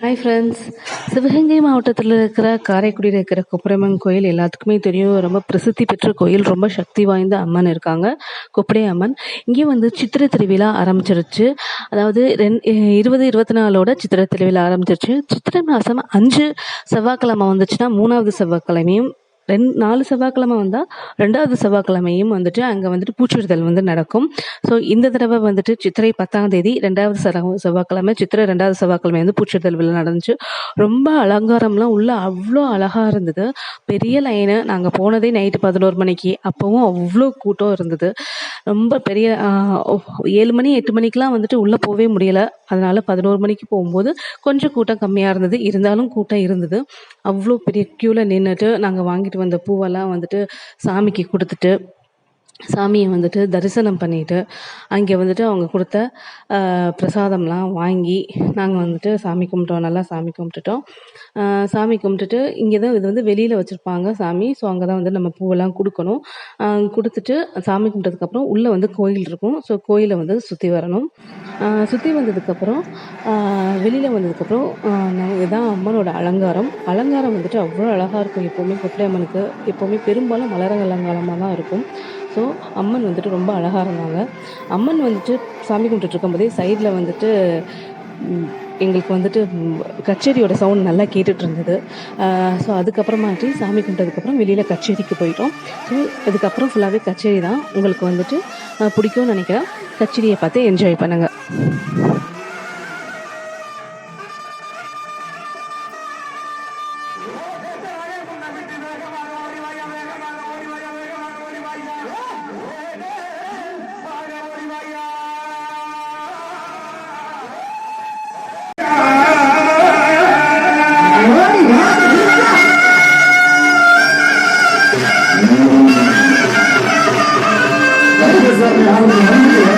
Hi friends Sivaganga மாவட்டத்தில் இருக்கிற காரைக்குடியில் இருக்கிற கொப்பரையம்மன் கோயில் எல்லாத்துக்குமே தெரியும். ரொம்ப பிரசித்தி பெற்ற கோயில். ரொம்ப சக்தி வாய்ந்த அம்மன் இருக்காங்க. கொப்படை அம்மன் இங்கே வந்து சித்திரை திருவிழா ஆரம்பிச்சிருச்சு. அதாவது ரெண் இருபது இருபத்தி நாலோட சித்திரை திருவிழா ஆரம்பிச்சிருச்சு. சித்திரை மாதம் அஞ்சு செவ்வாய்க்கிழமை வந்துச்சுன்னா மூணாவது செவ்வாய்க்கிழமையும் ரெண் நாலு செவ்வாய்க்கிழமை வந்தால் ரெண்டாவது செவ்வாய்க்கிழமையும் வந்துட்டு அங்கே வந்துட்டு பூச்சிடுதல் வந்து நடக்கும். ஸோ இந்த தடவை வந்துட்டு சித்திரை பத்தாம் தேதி ரெண்டாவது செவ்வாய்க்கிழமை சித்திரை ரெண்டாவது செவ்வாய்க்கிழமை வந்து பூச்சிடுதல் விழா நடந்துச்சு. ரொம்ப அலங்காரம்லாம் உள்ள அவ்வளோ அழகாக இருந்தது. பெரிய லைனு நாங்கள் போனதே நைட்டு பதினோரு மணிக்கு. அப்போவும் அவ்வளோ கூட்டம் இருந்தது. ரொம்ப பெரிய ஏழு மணி எட்டு மணிக்கெலாம் வந்துட்டு உள்ளே போகவே முடியலை. அதனால பதினோரு மணிக்கு போகும்போது கொஞ்சம் கூட்டம் கம்மியாக இருந்தது. இருந்தாலும் கூட்டம் இருந்தது. அவ்வளோ பெரிய க்யூவில் நின்றுட்டு நாங்கள் வாங்கிட்டு வந்த பூவெல்லாம் வந்துட்டு சாமிக்கு கொடுத்துட்டு சாமியை வந்துட்டு தரிசனம் பண்ணிட்டு அங்கே வந்துட்டு அவங்க கொடுத்த பிரசாதம்லாம் வாங்கி நாங்கள் வந்துட்டு சாமி கும்பிட்டோம் நல்லா சாமி கும்பிட்டுட்டோம். சாமி கும்பிட்டுட்டு இங்கே தான் இது வந்து வெளியில் வச்சுருப்பாங்க சாமி. ஸோ அங்கே தான் வந்து நம்ம பூவெல்லாம் கொடுக்கணும். கொடுத்துட்டு சாமி கும்பிட்டதுக்கப்புறம் உள்ளே வந்து கோயில் இருக்கும். ஸோ கோயிலை வந்து சுற்றி வரணும். சுற்றி வந்ததுக்கப்புறம் வெளியில் வந்ததுக்கப்புறம் நாங்கள் இதுதான் அம்மனோட அலங்காரம். அலங்காரம் வந்துட்டு அவ்வளோ அழகாக இருக்கும். எப்போவுமே கொட்டை அம்மனுக்கு எப்போவுமே பெரும்பாலும் மலரங்க அலங்காரமாக தான் இருக்கும். ஸோ அம்மன் வந்துட்டு ரொம்ப அழகாக இருந்தாங்க. அம்மன் வந்துட்டு சாமி கும்பிட்டுட்டு இருக்கும்போதே சைடில் வந்துட்டு எங்களுக்கு வந்துட்டு கச்சேரியோட சவுண்ட் நல்லா கேட்டுட்டு இருந்தது. ஸோ அதுக்கப்புறமாட்டி சாமி கும்பிட்டதுக்கப்புறம் வெளியில் கச்சேரிக்கு போயிட்டோம். ஸோ அதுக்கப்புறம் ஃபுல்லாகவே கச்சேரி தான். உங்களுக்கு வந்துட்டு பிடிக்கும்னு நினைக்கிறேன். கச்சேரியை பார்த்து என்ஜாய் பண்ணுங்கள் Allah'ım.